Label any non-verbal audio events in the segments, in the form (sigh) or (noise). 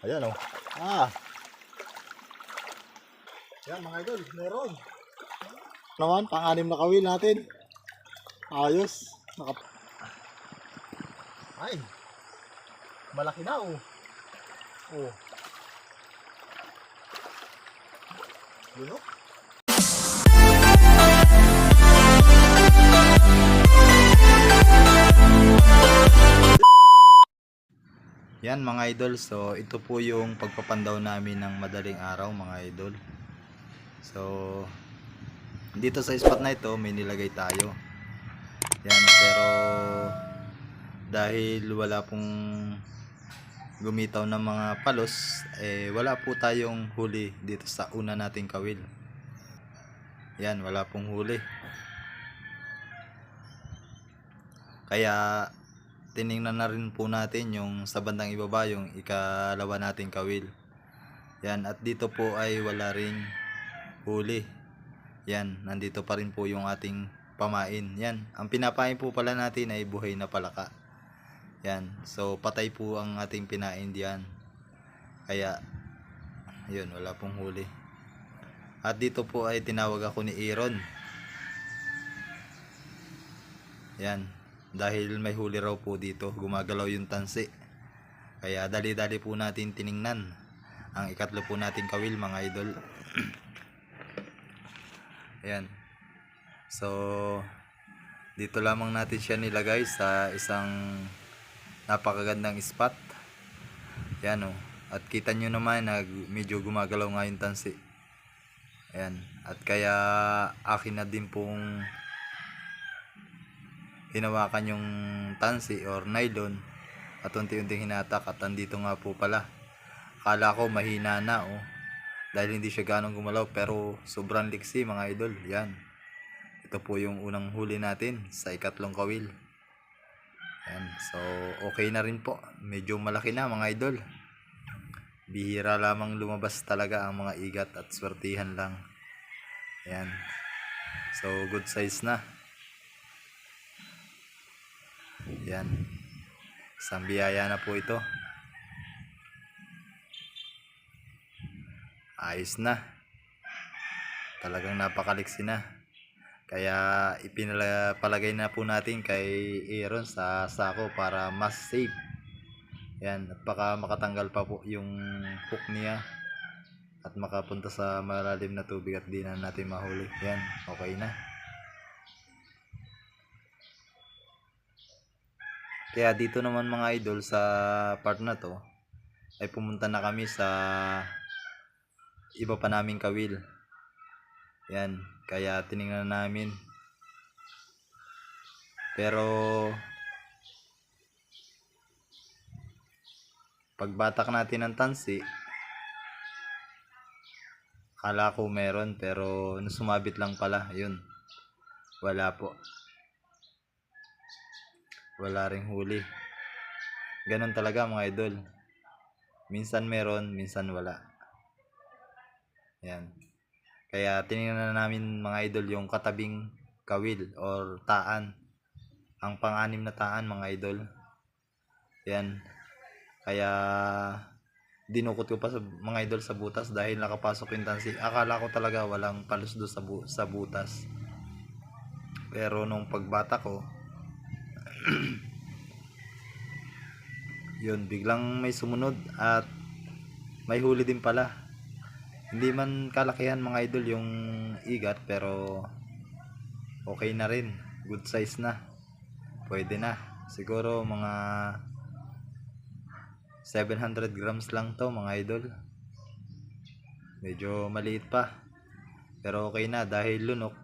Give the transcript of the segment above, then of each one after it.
Ayan oh. Ah. Yan mga idol, meron. Naman, pang-anim na kawil natin. Ayos. Naka... Ay. Malaki na oh. Oh. Lunok. Yan mga idol, so ito po yung pagpapandaw namin ng madaling araw mga idol. So dito sa spot na ito may nilagay tayo. Yan pero dahil wala pong gumitaw ng mga palos, eh wala po tayong huli dito sa una nating kawil. Yan, wala pong huli. Kaya tiningnan na rin po natin yung sa bandang ibaba yung ikalawa nating kawil. Yan, at dito po ay wala ring huli. Yan, nandito pa rin po yung ating pamain. Yan, ang pinapain po pala natin ay buhay na palaka. Yan, so patay po ang ating pinain diyan. Kaya, yun, wala pong huli. At dito po ay tinawag ako ni Aaron. Yan, dahil may huli raw po dito, gumagalaw yung tansi. Kaya dali-dali po natin tiningnan ang ikatlo po nating kawil mga idol. (clears throat) Ayan. So, dito lamang natin siya nilagay sa isang napakagandang spot. Ayan o. At kita nyo naman na medyo gumagalaw nga yung tansi. Ayan. At kaya akin na din pong hinawakan yung tansi or nylon at unti-unting hinatak at andito nga po pala. Akala ko mahina na oh. Dahil hindi siya ganong gumalaw pero sobrang liksi mga idol. Yan. Ito po yung unang huli natin sa ikatlong kawil. Yan. So okay na rin po. Medyo malaki na mga idol. Bihira lamang lumabas talaga ang mga igat at swertihan lang. Yan. So good size na yan. Isang biyaya na po ito. Ayos na. Talagang napakaliksi na. Kaya ipinalagay na po natin kay Aaron sa sako para mas safe. Yan. At baka makatanggal pa po yung hook niya. At makapunta sa malalim na tubig at di na natin mahuli. Yan. Okay na. Kaya dito naman mga idol sa part na to ay pumunta na kami sa iba pa naming kawil. Yan, kaya tiningnan namin. Pero pagbatak natin ng tansi, akala ko meron pero sumabit lang pala, yun. Wala po wala ring huli. Ganon talaga mga idol. Minsan meron, minsan wala. Yan. Kaya tinignan na namin mga idol yung katabing kawil or taan. Ang pang-anim na taan mga idol. Yan. Kaya dinukot ko pa sa mga idol sa butas dahil nakapasok yung tansi. Akala ko talaga walang palos do sa, bu- sa butas. Pero nung pagbata ko, (clears throat) yun biglang may sumunod at may huli din pala. Hindi man kalakihan mga idol yung igat pero okay na rin. Good size na. Pwede na. Siguro mga 700 grams lang to mga idol. Medyo maliit pa. Pero okay na. Dahil lunok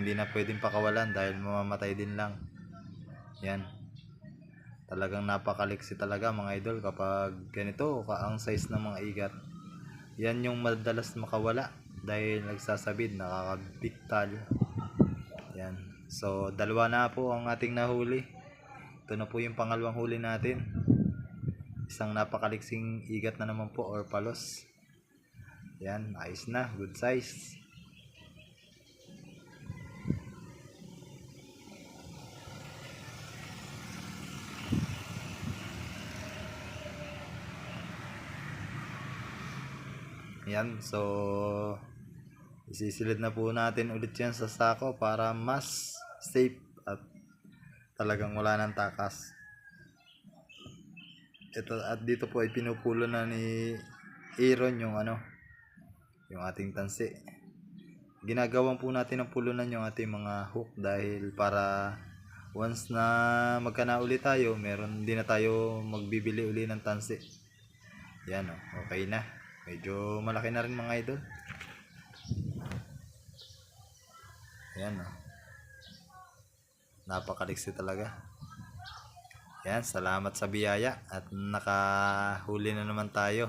hindi na pwedeng pakawalan dahil mamamatay din lang yan. Talagang napakaliksi talaga mga idol kapag ganito ka ang size ng mga igat. Yan yung madalas makawala dahil nagsasabid, nakakabiktal. Yan. So, dalawa na po ang ating nahuli. Ito na po yung pangalawang huli natin. Isang napakaliksing igat na naman po or palos. Yan, ayos na, good size. Yan, so isisilid na po natin ulit yan sa sako para mas safe at talagang wala ng takas. Ito, at dito po ay pinupulo na ni Aaron yung ano, yung ating tansi. Ginagawan po natin ng pulunan yung ating mga hook dahil para once na magkana ulit tayo, meron din na tayo magbibili uli ng tansi. Yan o, okay na. Medyo malaki na rin mga idol. Yan o. Napakaliksi talaga. Yan, salamat sa biyaya at nakahuli na naman tayo.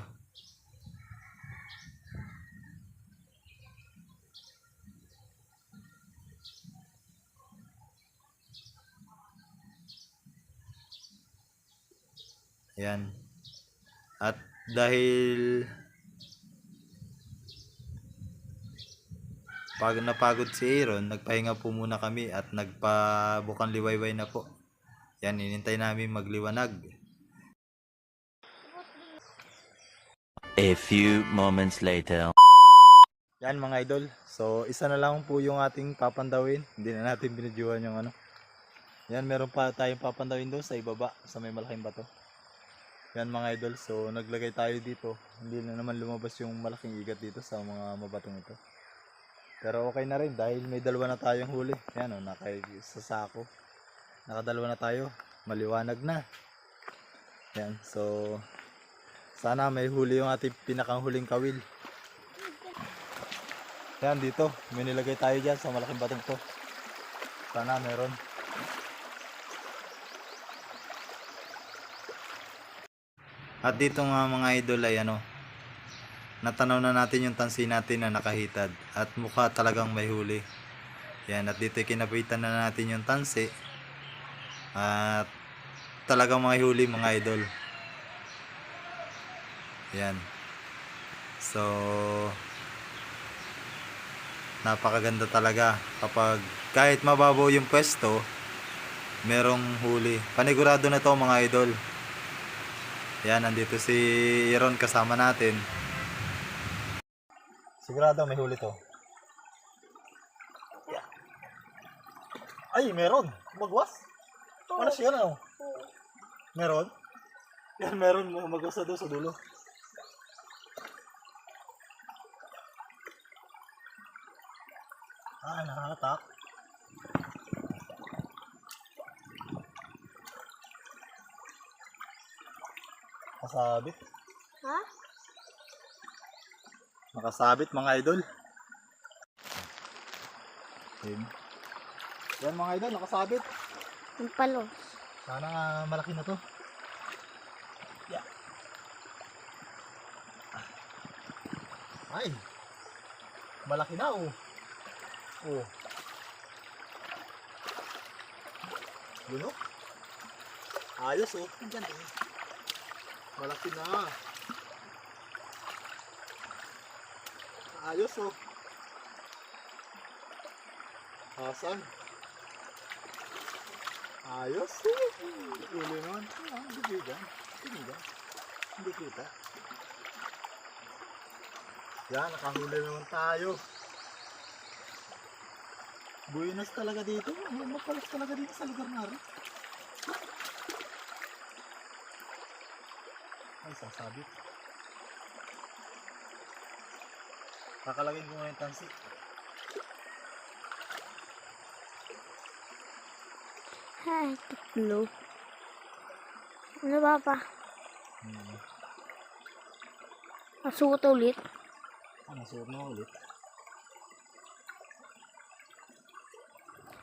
Yan. At dahil pag napagod si Aaron, nagpahinga po muna kami at nagpabukang liwayway na po. Yan, inintay namin magliwanag. A few moments later. Yan mga idol. So, isa na lang po yung ating papandawin. Hindi na natin binidyohan yung ano. Yan, meron pa tayong papandawin doon sa ibaba, sa may malaking bato. Yan mga idol. So, naglagay tayo dito. Hindi na naman lumabas yung malaking igat dito sa mga mabatong ito. Pero okay na rin dahil may dalawa na tayong huli. Yan o, nakay sa sako. Nakadalawa na tayo. Maliwanag na. Yan, so sana may huli yung ating pinakang huling kawil. Yan dito, may nilagay tayo dyan sa malaking batong to. Sana meron. At dito nga mga idol ay ano, natanaw na natin yung tansi natin na nakahitad at mukha talagang may huli. Yan, at dito kinapitan na natin yung tansi at talagang may huli mga idol. Yan. So, napakaganda talaga kapag kahit mababaw yung pwesto, merong huli. Panigurado na to mga idol. Yan, nandito si Iron kasama natin. Sigurado may huli to. Yeah. Ay, meron. Magwas. Ano siya na? Meron? Yan, meron. Magwas na doon sa dulo. Ah, nakakatak. Nakasabit. Ha? Nakasabit mga idol. Yan. Yan mga idol, nakasabit. Yung palos. Sana nga malaki na to. Yeah. Ay. Malaki na oh. Oh. Yun oh. Ayos oh. Andyan oh. Malaki na. Ayos oh. Asan? Ayos. Uli naman. Ah, hindi kita. Hindi kita. Yan, nakahuli naman tayo. Buenas talaga dito. Mapalas talaga dito sa lugar na rin. Ay, sasabit. Kakalagin ko ngayon tansi. Ay, tatlo. Ano ba pa? Hmm. Masuot ulit. Ah, nasuot na ulit.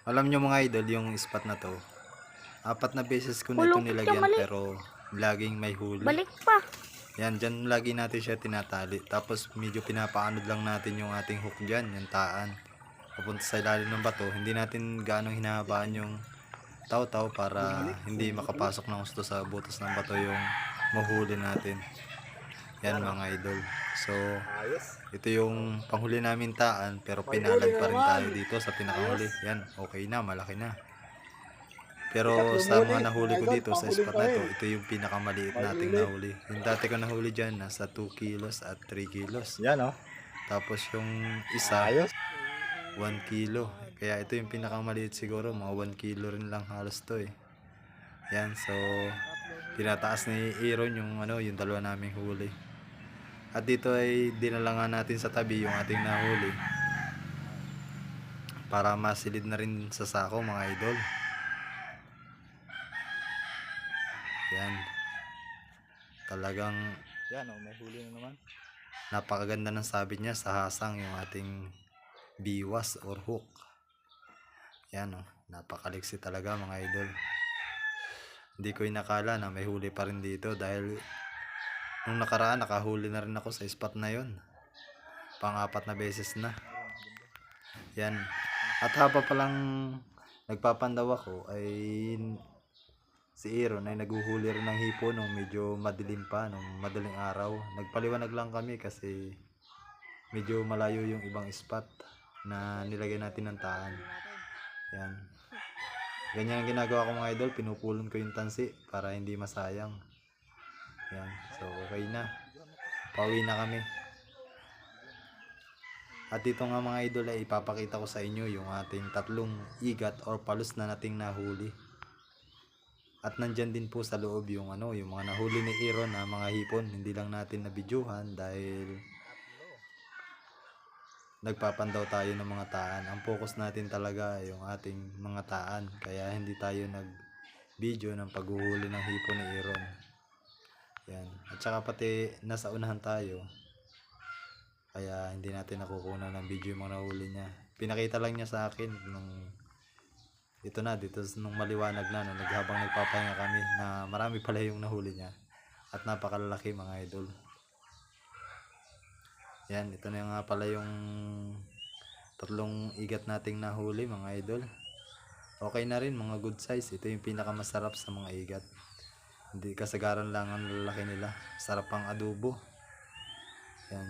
Alam nyo mga idol, yung spot na to, apat na beses ko na ito nilagyan pero laging may huli. Balik pa. Yan, dyan lagi natin siya tinatali. Tapos medyo pinapaanod lang natin yung ating hook dyan, yung taan. Papunta sa ilalim ng bato, hindi natin gaano hinahabaan yung taw-taw para hindi makapasok ng gusto sa butas ng bato yung mahuli natin. Yan mga idol. So, ito yung panghuli namin taan pero pinalad pa rin tayo dito sa pinakahuli. Yan, okay na, malaki na. Pero sa mga nahuli ko dito sa spot na rin. to, ito yung pinakamaliit nating nahuli. Yung dati ko nahuli dyan, nasa 2 kilos at 3 kilos. Yan oh. Tapos yung isa, Ayos. 1 kilo. Kaya ito yung pinakamaliit siguro, mga 1 kilo rin lang halos to eh. Yan, so tinataas ni Aaron yung ano, yung dalawa naming huli. At dito ay dinala nga natin sa tabi yung ating nahuli. Para masilid na rin sa sako mga idol. Yan. Talagang Yan oh, may huli na naman. napakaganda ng sabit niya sa hasang yung ating biwas or hook. Yan oh, napakaliksi talaga mga idol. Hindi ko inakala na may huli pa rin dito dahil nung nakaraan nakahuli na rin ako sa spot na yon. Pang-apat na beses na. Yan. At haba pa lang nagpapandaw ako ay si Aaron ay naguhuli rin ng hipon nung medyo madilim pa, nung madaling araw. Nagpaliwanag lang kami kasi medyo malayo yung ibang spot na nilagay natin ng taan. Yan. Ganyan ang ginagawa ko mga idol, pinupulon ko yung tansi para hindi masayang. Yan. So okay na. Pauwi na kami. At dito nga mga idol ay ipapakita ko sa inyo yung ating tatlong igat or palus na nating nahuli. At nandyan din po sa loob yung ano, yung mga nahuli ni Aaron na mga hipon. Hindi lang natin nabidyohan dahil nagpapandaw tayo ng mga taan. Ang focus natin talaga yung ating mga taan. Kaya hindi tayo nag video ng paghuhuli ng hipon ni Aaron. Yan. At saka pati nasa unahan tayo. Kaya hindi natin nakukunan ng video yung mga nahuli niya. Pinakita lang niya sa akin nung ito na dito nung maliwanag na no, naghabang nagpapahinga kami na marami pala yung nahuli niya. At napakalalaki mga idol. Yan ito na nga pala yung tatlong igat nating nahuli mga idol. Okay na rin mga good size. Ito yung pinakamasarap sa mga igat. Hindi kasagaran lang ang lalaki nila. Sarap pang adobo. Yan.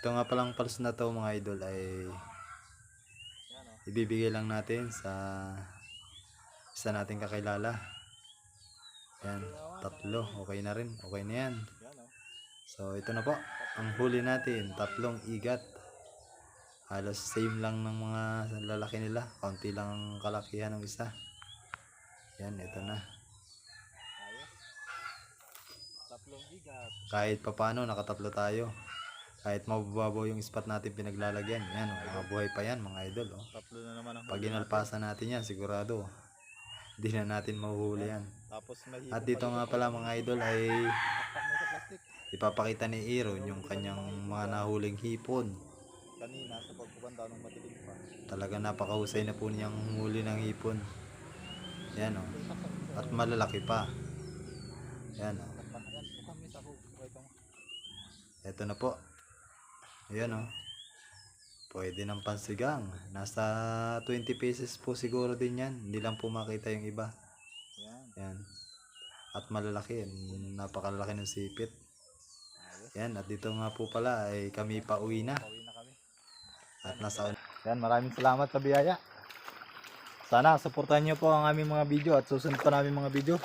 Ito nga palang palos na to mga idol ay. Ibibigay lang natin sa isa nating kakilala. Yan, tatlo. Okay na rin. Okay na yan. So, ito na po. Ang huli natin, tatlong igat. Halos same lang ng mga lalaki nila. Kaunti lang ang kalakihan ng isa. Yan, ito na. Kahit papano, nakatatlo tayo. Kahit mababaw yung spot natin pinaglalagyan. Yan, oh, mabuhay pa yan mga idol. Oh. Tatlo na naman ang Pag inalpasan natin yan, sigurado. Hindi na natin mahuhuli yan. Tapos At dito nga pala mga idol ay (laughs) ipapakita ni Aaron yung kanyang mga nahuling hipon. Kanina sa pagpupanda nung madilim pa. Talaga napakahusay na po niyang huli ng hipon. Yan o. At malalaki pa. Yan o. Takpak. Yan. Mukhang may sahog. Ito. Ito na po. Ayan o. Pwede ng pansigang. Nasa 20 pesos po siguro din yan. Hindi lang po makita yung iba. Yan. Yan. At malalaki. Napakalaki ng sipit. Ayos. Yan. At dito nga po pala ay kami na. Pauwi na. At nasa Yan, maraming salamat sa biyaya. Sana suportahan niyo po ang aming mga video at susunod pa namin mga video.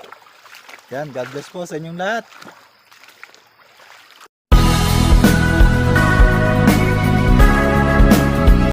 Yan, God bless po sa inyong lahat.